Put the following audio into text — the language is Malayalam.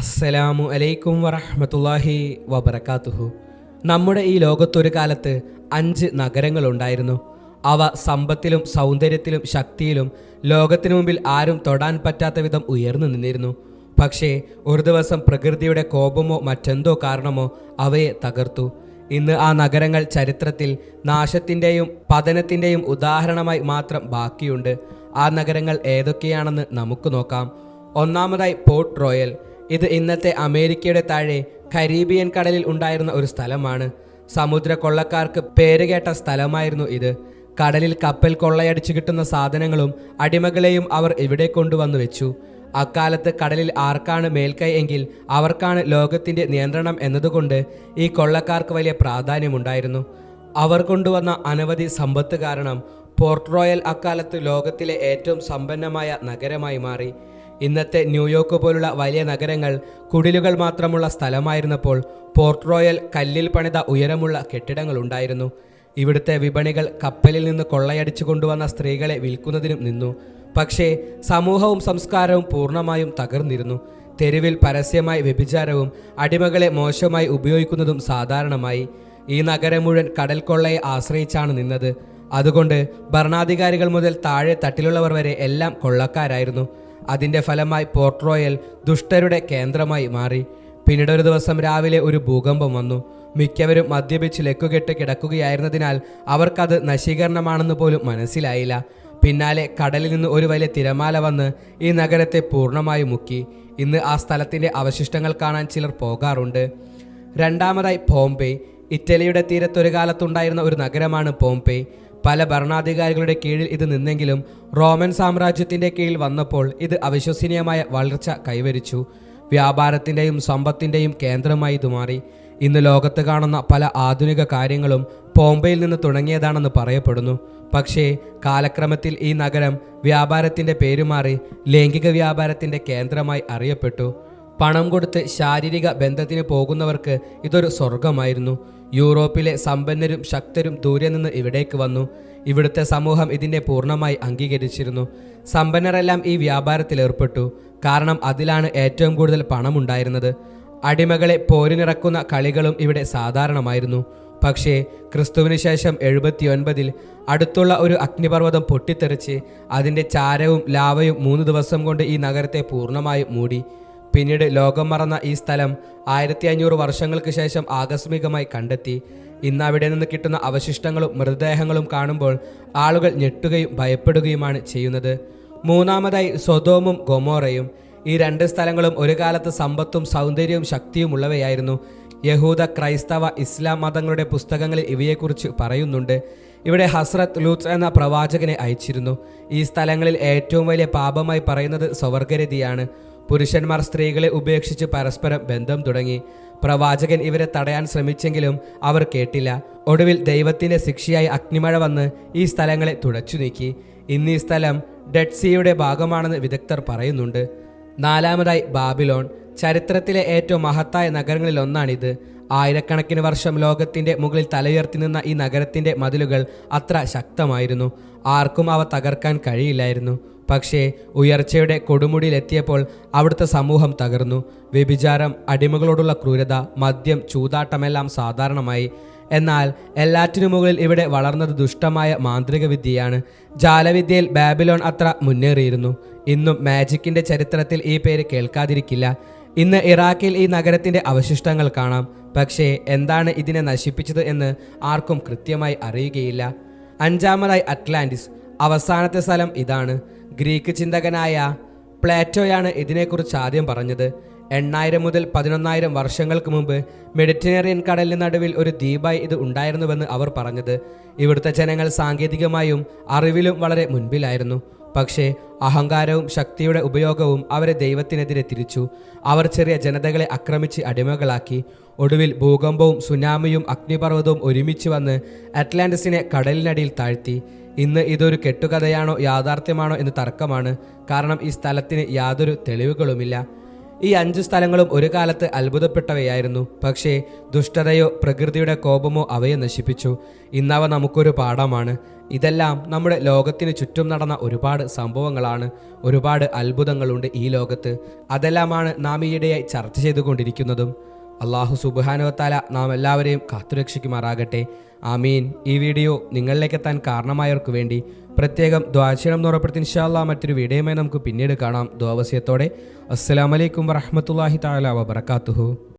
അസ്സലാമു അലൈക്കും വറഹമത്തല്ലാഹി വബർക്കാത്തുഹു നമ്മുടെ ഈ ലോകത്തൊരു കാലത്ത് അഞ്ച് നഗരങ്ങളുണ്ടായിരുന്നു. അവ സമ്പത്തിലും സൗന്ദര്യത്തിലും ശക്തിയിലും ലോകത്തിനു മുമ്പിൽ ആരും തൊടാൻ പറ്റാത്ത വിധം ഉയർന്നു നിന്നിരുന്നു. പക്ഷേ ഒരു ദിവസം പ്രകൃതിയുടെ കോപമോ മറ്റെന്തോ കാരണമോ അവയെ തകർത്തു. ഇന്ന് ആ നഗരങ്ങൾ ചരിത്രത്തിൽ നാശത്തിന്റെയും പതനത്തിന്റെയും ഉദാഹരണമായി മാത്രം ബാക്കിയുണ്ട്. ആ നഗരങ്ങൾ ഏതൊക്കെയാണെന്ന് നമുക്ക് നോക്കാം. ഒന്നാമതായി പോർട്ട് റോയൽ. ഇത് ഇന്നത്തെ അമേരിക്കയുടെ താഴെ കരീബിയൻ കടലിൽ ഉണ്ടായിരുന്ന ഒരു സ്ഥലമാണ്. സമുദ്ര കൊള്ളക്കാർക്ക് പേരുകേട്ട സ്ഥലമായിരുന്നു ഇത്. കടലിൽ കപ്പൽ കൊള്ളയടിച്ചു കിട്ടുന്ന സാധനങ്ങളും അടിമകളെയും അവർ ഇവിടെ കൊണ്ടുവന്നു വെച്ചു. അക്കാലത്ത് കടലിൽ ആർക്കാണ് മേൽക്കൈ എങ്കിൽ അവർക്കാണ് ലോകത്തിന്റെ നിയന്ത്രണം എന്നതുകൊണ്ട് ഈ കൊള്ളക്കാർക്ക് വലിയ പ്രാധാന്യമുണ്ടായിരുന്നു. അവർ കൊണ്ടുവന്ന അനവധി സമ്പത്ത് കാരണം പോർട്ട് റോയൽ അക്കാലത്ത് ലോകത്തിലെ ഏറ്റവും സമ്പന്നമായ നഗരമായി മാറി. ഇന്നത്തെ ന്യൂയോർക്ക് പോലുള്ള വലിയ നഗരങ്ങൾ കുടിലുകൾ മാത്രമുള്ള സ്ഥലമായിരുന്നപ്പോൾ പോർട്ട് റോയൽ കല്ലിൽ പണിത ഉയരമുള്ള കെട്ടിടങ്ങൾ ഉണ്ടായിരുന്നു. ഇവിടുത്തെ വിപണികൾ കപ്പലിൽ നിന്ന് കൊള്ളയടിച്ചു കൊണ്ടുവന്ന സ്ത്രീകളെ വിൽക്കുന്നതിനും നിന്നു. പക്ഷേ സമൂഹവും സംസ്കാരവും പൂർണമായും തകർന്നിരുന്നു. തെരുവിൽ പരസ്യമായി വ്യഭിചാരവും അടിമകളെ മോശമായി ഉപയോഗിക്കുന്നതും സാധാരണമായി. ഈ നഗരം മുഴുവൻ കടൽ കൊള്ളയെ ആശ്രയിച്ചാണ് നിന്നത്. അതുകൊണ്ട് ഭരണാധികാരികൾ മുതൽ താഴെ തട്ടിലുള്ളവർ വരെ എല്ലാം കൊള്ളക്കാരായിരുന്നു. അതിന്റെ ഫലമായി പോർട്ട് റോയൽ ദുഷ്ടരുടെ കേന്ദ്രമായി മാറി. പിന്നീട് ഒരു ദിവസം രാവിലെ ഒരു ഭൂകമ്പം വന്നു. മിക്കവരും മദ്യപിച്ച് ലക്കുകെട്ട് കിടക്കുകയായിരുന്നതിനാൽ അവർക്കത് നശീകരണമാണെന്ന് പോലും മനസ്സിലായില്ല. പിന്നാലെ കടലിൽ നിന്ന് ഒരു വലിയ തിരമാല വന്ന് ഈ നഗരത്തെ പൂർണമായി മുക്കി. ഇന്ന് ആ സ്ഥലത്തിന്റെ അവശിഷ്ടങ്ങൾ കാണാൻ ചിലർ പോകാറുണ്ട്. രണ്ടാമതായി പോംപെ. ഇറ്റലിയുടെ തീരത്തൊരു കാലത്തുണ്ടായിരുന്ന ഒരു നഗരമാണ് പോംപെ. പല ഭരണാധികാരികളുടെ കീഴിൽ ഇത് നിന്നെങ്കിലും റോമൻ സാമ്രാജ്യത്തിന്റെ കീഴിൽ വന്നപ്പോൾ ഇത് അവിശ്വസനീയമായ വളർച്ച കൈവരിച്ചു. വ്യാപാരത്തിന്റെയും സമ്പത്തിന്റെയും കേന്ദ്രമായി ഇത് മാറി. ഇന്ന് ലോകത്ത് കാണുന്ന പല ആധുനിക കാര്യങ്ങളും ബോംബെയിൽ നിന്ന് തുടങ്ങിയതാണെന്ന് പറയപ്പെടുന്നു. പക്ഷേ കാലക്രമത്തിൽ ഈ നഗരം വ്യാപാരത്തിന്റെ പേരുമാറി ലൈംഗിക വ്യാപാരത്തിന്റെ കേന്ദ്രമായി അറിയപ്പെട്ടു. പണം കൊടുത്ത് ശാരീരിക ബന്ധത്തിന് പോകുന്നവർക്ക് ഇതൊരു സ്വർഗമായിരുന്നു യൂറോപ്പിലെ സമ്പന്നരും ശക്തരും ദൂരെ നിന്ന് ഇവിടേക്ക് വന്നു. ഇവിടുത്തെ സമൂഹം ഇതിനെ പൂർണമായി അംഗീകരിച്ചിരുന്നു. സമ്പന്നരെല്ലാം ഈ വ്യാപാരത്തിൽ ഏർപ്പെട്ടു. കാരണം അതിലാണ് ഏറ്റവും കൂടുതൽ പണമുണ്ടായിരുന്നത്. അടിമകളെ പോരിനിറക്കുന്ന കളികളും ഇവിടെ സാധാരണമായിരുന്നു. പക്ഷേ ക്രിസ്തുവിന് ശേഷം എഴുപത്തിയൊൻപതിൽ അടുത്തുള്ള ഒരു അഗ്നിപർവതം പൊട്ടിത്തെറിച്ച് അതിന്റെ ചാരവും ലാവയും മൂന്ന് ദിവസം കൊണ്ട് ഈ നഗരത്തെ പൂർണമായും മൂടി. പിന്നീട് ലോകം മറന്ന ഈ സ്ഥലം ആയിരത്തി അഞ്ഞൂറ് വർഷങ്ങൾക്ക് ശേഷം ആകസ്മികമായി കണ്ടെത്തി. ഇന്ന് അവിടെ നിന്ന് കിട്ടുന്ന അവശിഷ്ടങ്ങളും മൃതദേഹങ്ങളും കാണുമ്പോൾ ആളുകൾ ഞെട്ടുകയും ഭയപ്പെടുകയുമാണ് ചെയ്യുന്നത്. മൂന്നാമതായി സ്വതോമും ഗൊമോറയും. ഈ രണ്ട് സ്ഥലങ്ങളും ഒരു കാലത്ത് സമ്പത്തും സൗന്ദര്യവും ശക്തിയും ഉള്ളവയായിരുന്നു. യഹൂദ ക്രൈസ്തവ ഇസ്ലാം മതങ്ങളുടെ പുസ്തകങ്ങളിൽ ഇവയെക്കുറിച്ച് പറയുന്നുണ്ട്. ഇവിടെ ഹസ്രത്ത് ലൂത്ത് എന്ന പ്രവാചകനെ അയച്ചിരുന്നു. ഈ സ്ഥലങ്ങളിൽ ഏറ്റവും വലിയ പാപമായി പറയുന്നത് സ്വവർഗരതിയാണ് പുരുഷന്മാർ സ്ത്രീകളെ ഉപേക്ഷിച്ച് പരസ്പരം ബന്ധം തുടങ്ങി. പ്രവാചകൻ ഇവരെ തടയാൻ ശ്രമിച്ചെങ്കിലും അവർ കേട്ടില്ല. ഒടുവിൽ ദൈവത്തിന്റെ ശിക്ഷയായി അഗ്നിമഴ വന്ന് ഈ സ്ഥലങ്ങളെ തുടച്ചു നീക്കി. ഇന്ന് ഈ സ്ഥലം ഡെഡ് സീയുടെ ഭാഗമാണെന്ന് വിദഗ്ധർ പറയുന്നുണ്ട്. നാലാമതായി ബാബിലോൺ. ചരിത്രത്തിലെ ഏറ്റവും മഹത്തായ നഗരങ്ങളിൽ ഒന്നാണിത്. ആയിരക്കണക്കിന് വർഷം ലോകത്തിന്റെ മുകളിൽ തലയുയർത്തി നിന്ന ഈ നഗരത്തിന്റെ മതിലുകൾ അത്ര ശക്തമായിരുന്നു. ആർക്കും അവ തകർക്കാൻ കഴിയില്ലായിരുന്നു. പക്ഷേ ഉയർച്ചയുടെ കൊടുമുടിയിലെത്തിയപ്പോൾ അവിടുത്തെ സമൂഹം തകർന്നു. വ്യഭിചാരം അടിമകളോടുള്ള ക്രൂരത മദ്യം ചൂതാട്ടമെല്ലാം സാധാരണമായി. എന്നാൽ എല്ലാറ്റിനു മുകളിൽ ഇവിടെ വളർന്നത് ദുഷ്ടമായ മാന്ത്രിക വിദ്യയാണ് ജാലവിദ്യയിൽ ബാബിലോൺ അത്ര മുന്നേറിയിരുന്നു. ഇന്നും മാജിക്കിന്റെ ചരിത്രത്തിൽ ഈ പേര് കേൾക്കാതിരിക്കില്ല. ഇന്ന് ഇറാഖിൽ ഈ നഗരത്തിന്റെ അവശിഷ്ടങ്ങൾ കാണാം. പക്ഷേ എന്താണ് ഇതിനെ നശിപ്പിച്ചത് എന്ന് ആർക്കും കൃത്യമായി അറിയുകയില്ല. അഞ്ചാമതായി അറ്റ്ലാന്റിസ്. അവസാനത്തെ സ്ഥലം ഇതാണ്. ഗ്രീക്ക് ചിന്തകനായ പ്ലാറ്റോയാണ് ഇതിനെക്കുറിച്ച് ആദ്യം പറഞ്ഞത്. എണ്ണായിരം മുതൽ പതിനൊന്നായിരം വർഷങ്ങൾക്ക് മുമ്പ് മെഡിറ്ററേനിയൻ കടലിന് നടുവിൽ ഒരു ദ്വീപായി ഇത് ഉണ്ടായിരുന്നുവെന്ന് അവർ പറഞ്ഞത്. ഇവിടുത്തെ ജനങ്ങൾ സാങ്കേതികമായും അറിവിലും വളരെ മുൻപിലായിരുന്നു. പക്ഷേ അഹങ്കാരവും ശക്തിയുടെ ഉപയോഗവും അവരെ ദൈവത്തിനെതിരെ തിരിച്ചു. അവർ ചെറിയ ജനതകളെ ആക്രമിച്ച് അടിമകളാക്കി. ഒടുവിൽ ഭൂകമ്പവും സുനാമിയും അഗ്നിപർവതവും ഒരുമിച്ച് വന്ന് അറ്റ്ലാന്റിസിനെ കടലിനടിയിൽ താഴ്ത്തി. ഇന്ന് ഇതൊരു കെട്ടുകഥയാണോ യാഥാർത്ഥ്യമാണോ എന്ന് തർക്കമാണ്. കാരണം ഈ സ്ഥലത്തിന് യാതൊരു തെളിവുകളുമില്ല. ഈ അഞ്ച് സ്ഥലങ്ങളും ഒരു കാലത്ത് അത്ഭുതപ്പെട്ടവയായിരുന്നു. പക്ഷേ ദുഷ്ടതയോ പ്രകൃതിയുടെ കോപമോ അവയെ നശിപ്പിച്ചു. ഇന്നവ നമുക്കൊരു പാഠമാണ്. ഇതെല്ലാം നമ്മുടെ ലോകത്തിന് ചുറ്റും നടന്ന ഒരുപാട് സംഭവങ്ങളാണ് ഒരുപാട് അത്ഭുതങ്ങളുണ്ട് ഈ ലോകത്ത്. അതെല്ലാമാണ് നാം ഈയിടെയായി ചർച്ച ചെയ്തുകൊണ്ടിരിക്കുന്നതും. അള്ളാഹു സുബാനുവത്താല നാം എല്ലാവരെയും കാത്തുരക്ഷിക്കുമാറാകട്ടെ. ആമീൻ. ഈ വീഡിയോ നിങ്ങളിലേക്ക് എത്താൻ കാരണമായവർക്ക് വേണ്ടി പ്രത്യേകം ദ്വാചീണം എന്ന് ഉറപ്പെടുത്തി ഇൻഷാല്ലാ മറ്റൊരു വീഡിയോയുമായി നമുക്ക് പിന്നീട് കാണാം. ദ്വാവസ്യത്തോടെ അസ്സലാമലൈക്കും വറഹമത്തല്ലാഹി താല വബർക്കാത്തുഹു